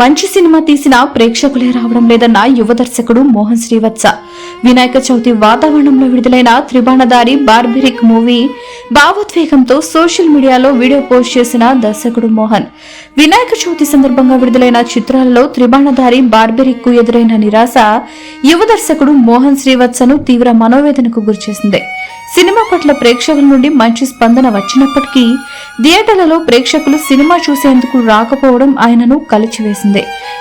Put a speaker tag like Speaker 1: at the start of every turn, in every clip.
Speaker 1: మంచి సినిమా తీసినా ప్రేక్షకులే రావడం లేదన్న యువ దర్శకుడు మోహన్ శ్రీవత్స. వినాయక చవితి వాతావరణంలో విడుదలైన త్రిబాణదారి బార్బెరిక్ మూవీ భావోద్వేగంతో సోషల్ మీడియాలో వీడియో పోస్ట్ చేసిన దర్శకుడు మోహన్. వినాయక చవితి సందర్భంగా విడుదలైన చిత్రాలలో త్రిబాణదారి బార్బెరిక్కు ఎదురైన నిరాశ యువ దర్శకుడు మోహన్ శ్రీవత్సను తీవ్ర మనోవేదనకు గురిచేసింది సినిమా పట్ల ప్రేక్షకుల నుండి మంచి స్పందన వచ్చినప్పటికీ థియేటర్లలో ప్రేక్షకులు సినిమా చూసేందుకు రాకపోవడం ఆయనను కలిచివేసింది.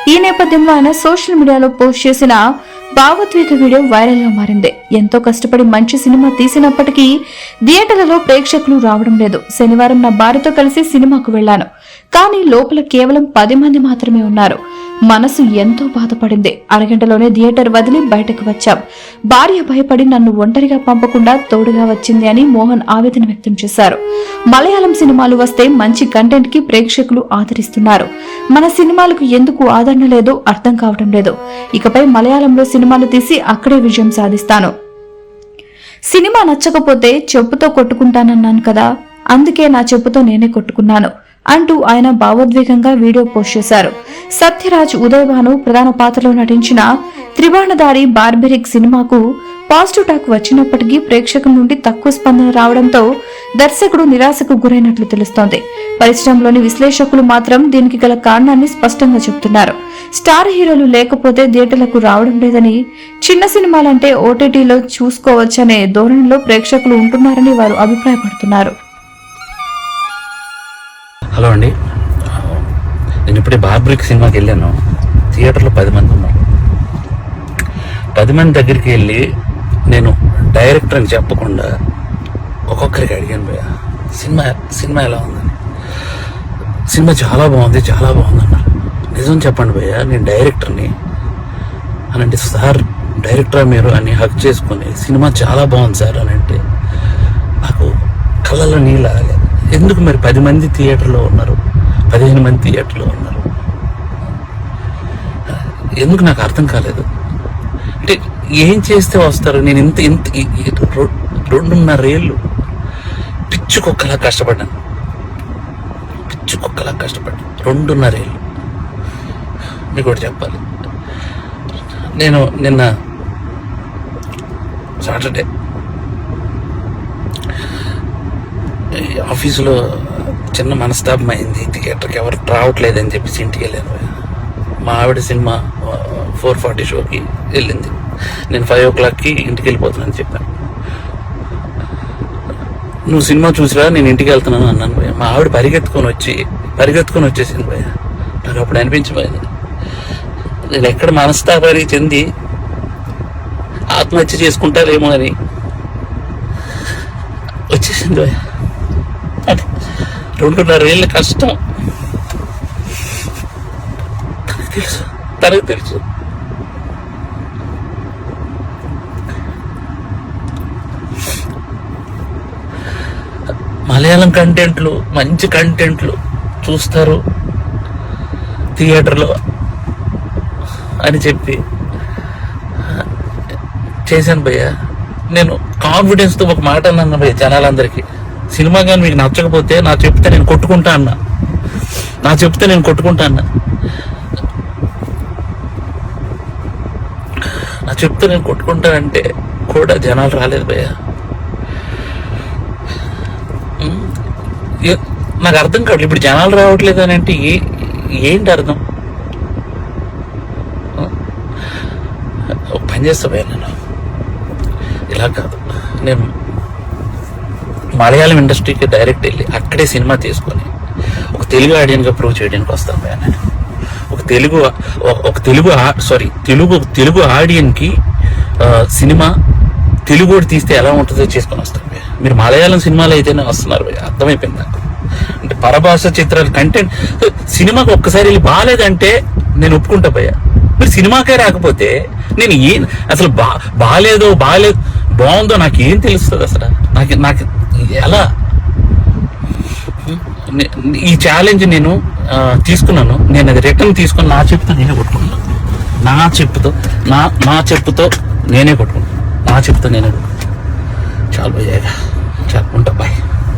Speaker 1: ఈ నేపథ్యంలో ఆయన సోషల్ మీడియాలో పోస్ట్ చేసిన భావోద్వేగ వీడియో వైరల్గా మారింది. ఎంతో కష్టపడి మంచి సినిమా తీసినప్పటికీ థియేటర్లలో ప్రేక్షకులు రావడం లేదు. శనివారం నా భార్యతో కలిసి సినిమాకు వెళ్ళాను కానీ లోపల కేవలం పది మంది మాత్రమే ఉన్నారు. మనసు ఎంతో బాధపడింది. అరగంటలోనే థియేటర్ వదిలి బయటకు వచ్చాం. భార్య భయపడి నన్ను ఒంటరిగా పంపకుండా తోడుగా వచ్చింది అని మోహన్ ఆవేదన వ్యక్తం చేశారు. మలయాళం సినిమాలు వస్తే మంచి కంటెంట్కి ప్రేక్షకులు ఆదరిస్తున్నారు. మన సినిమాలకు ఎందుకు ఆదరణ లేదో అర్థం కావడం లేదు. ఇకపై మలయాళంలో సినిమాలు తీసి అక్కడే విజయం సాధిస్తాను. సినిమా నచ్చకపోతే చెప్పుతో కొట్టుకుంటానన్నాను కదా. అందుకే నా చెప్పుతో నేనే కొట్టుకున్నాను. అంటూ ఆయన భావోద్వేగంగా వీడియో పోస్ట్ చేశారు. సత్యరాజ్ ఉదయభాను ప్రధాన పాత్రలో నటించిన త్రిబాణధారి బార్బెరిక్ సినిమాకు పాజిటివ్ టాక్ వచ్చినప్పటికీ ప్రేక్షకుల నుండి తక్కువ స్పందన రావడంతో దర్శకుడు నిరాశకు గురైనట్లు తెలుస్తోంది. పరిశ్రమలోని విశ్లేషకులు మాత్రం దీనికి గల కారణాన్ని స్పష్టంగా చెబుతున్నారు. స్టార్ హీరోలు లేకపోతే థియేటర్లకు రావడం లేదని చిన్న సినిమాలంటే ఓటీటీలో చూసుకోవచ్చనే ధోరణిలో ప్రేక్షకులు ఉంటున్నారని వారు అభిప్రాయపడుతున్నారు.
Speaker 2: హలో అండి. నేను ఇప్పుడే బార్బ్రిక్ సినిమాకి వెళ్ళాను. థియేటర్లో పది మంది ఉన్నారు. పది మంది దగ్గరికి వెళ్ళి నేను డైరెక్టర్ అని చెప్పకుండా ఒక్కొక్కరికి అడిగాను భయ్య సినిమా సినిమా ఎలా ఉందని సినిమా చాలా బాగుంది చాలా బాగుంది అన్నారు. నిజం చెప్పండి భయ్య నేను డైరెక్టర్ని అని అంటే సార్ డైరెక్టర్ మీరు? అని హక్ చేసుకుని సినిమా చాలా బాగుంది సార్ అని అంటే నాకు కళ్ళలో నీళ్ళు ఆగలేదు ఎందుకు మరి పది మంది థియేటర్లో ఉన్నారు? పదిహేను మంది థియేటర్లో ఉన్నారు? ఎందుకు నాకు అర్థం కాలేదు. అంటే ఏం చేస్తే వస్తారు? నేను ఇంత ఇంత ఈ- ఈ రెండున్నర ఏళ్ళు కుక్కలా కష్టపడ్డాను. పిచ్చుకొక్కలా కష్టపడ్డాను. రెండున్నర ఏళ్ళు. మీకు ఒకటి చెప్పాలి. నేను నిన్న సాటర్డే ఈ ఆఫీసులో చిన్న మనస్తాపం అయింది. థియేటర్కి ఎవరు రావట్లేదని చెప్పేసి ఇంటికి వెళ్ళాను. మా ఆవిడ సినిమా ఫోర్ ఫార్టీ షోకి వెళ్ళింది. నేను ఫైవ్ ఓ క్లాక్కి ఇంటికి వెళ్ళిపోతున్నాను చెప్పాను. నువ్వు సినిమా చూసిరా నేను ఇంటికి వెళ్తున్నాను అన్నాను భయ్య. మా ఆవిడ పరిగెత్తుకొని వచ్చి పరిగెత్తుకొని వచ్చేసింది భయ్య. నాకు అప్పుడు అనిపించిపోయింది నేను ఎక్కడ మనస్తాపానికి చెంది ఆత్మహత్య చేసుకుంటారేమో అని వచ్చేసింది భయ్య. రెండున్నర ఏళ్ళ కష్టం. తనకు తెలుసు. తనకు తెలుసు మలయాళం కంటెంట్లు మంచి కంటెంట్లు చూస్తారు. థియేటర్లో అని చెప్పి. చేశాను భయ్య. నేను కాన్ఫిడెన్స్తో ఒక మాట అన్నాను భయ్య జనాలందరికీ. సినిమా కానీ మీకు నచ్చకపోతే నా చెప్తే నేను కొట్టుకుంటా అన్నా. నా చెప్తే నేను కొట్టుకుంటా అన్న. నా చెప్తే నేను కొట్టుకుంటానంటే కూడా జనాలు రాలేదు భయ్య. నాకు అర్థం కావట్లేదు ఇప్పుడు జనాలు రావట్లేదు అని అంటే ఏ- ఏంటి అర్థం? ఒక పని చేస్తా భయ్య నేను. ఇలా కాదు. నేను మలయాళం ఇండస్ట్రీకి డైరెక్ట్ వెళ్ళి అక్కడే సినిమా తీసుకొని ఒక తెలుగు ఆడియన్గా ప్రూవ్ చేయడానికి వస్తాను భయ్య నేను. ఒక తెలుగు ఒక- తెలుగు సారీ తెలుగు తెలుగు ఆడియన్కి సినిమా తెలుగు కూడా తీస్తే ఎలా ఉంటుందో చేసుకొని వస్తాను మీరు మలయాళం సినిమాలు అయితేనే వస్తున్నారు భయ్య అర్థమైపోయింది నాకు. అంటే పరభాష చిత్రాలు కంటెంట్ సినిమాకి ఒక్కసారి వెళ్ళి బాగాలేదంటే నేను ఒప్పుకుంటా భయ్య. మీరు సినిమాకే రాకపోతే నేను ఏం అసలు బా బాగాలేదో బాగాలేదు బాగుందో నాకు ఏం తెలుస్తుంది అసలు? నాకు నాకు ఎలా ఈ ఛాలెంజ్ నేను తీసుకున్నాను. నేను అది రిటర్న్ తీసుకొని నా చెప్పుతో నేనే కొట్టుకున్నాను నా చెప్పుతో నా నా చెప్పుతో నేనే కొట్టుకున్నాను నా చెప్పుతో నేనే కొట్టుకున్నాను చాలు భయ్యాగా చాలు ఉంటా బాయ్.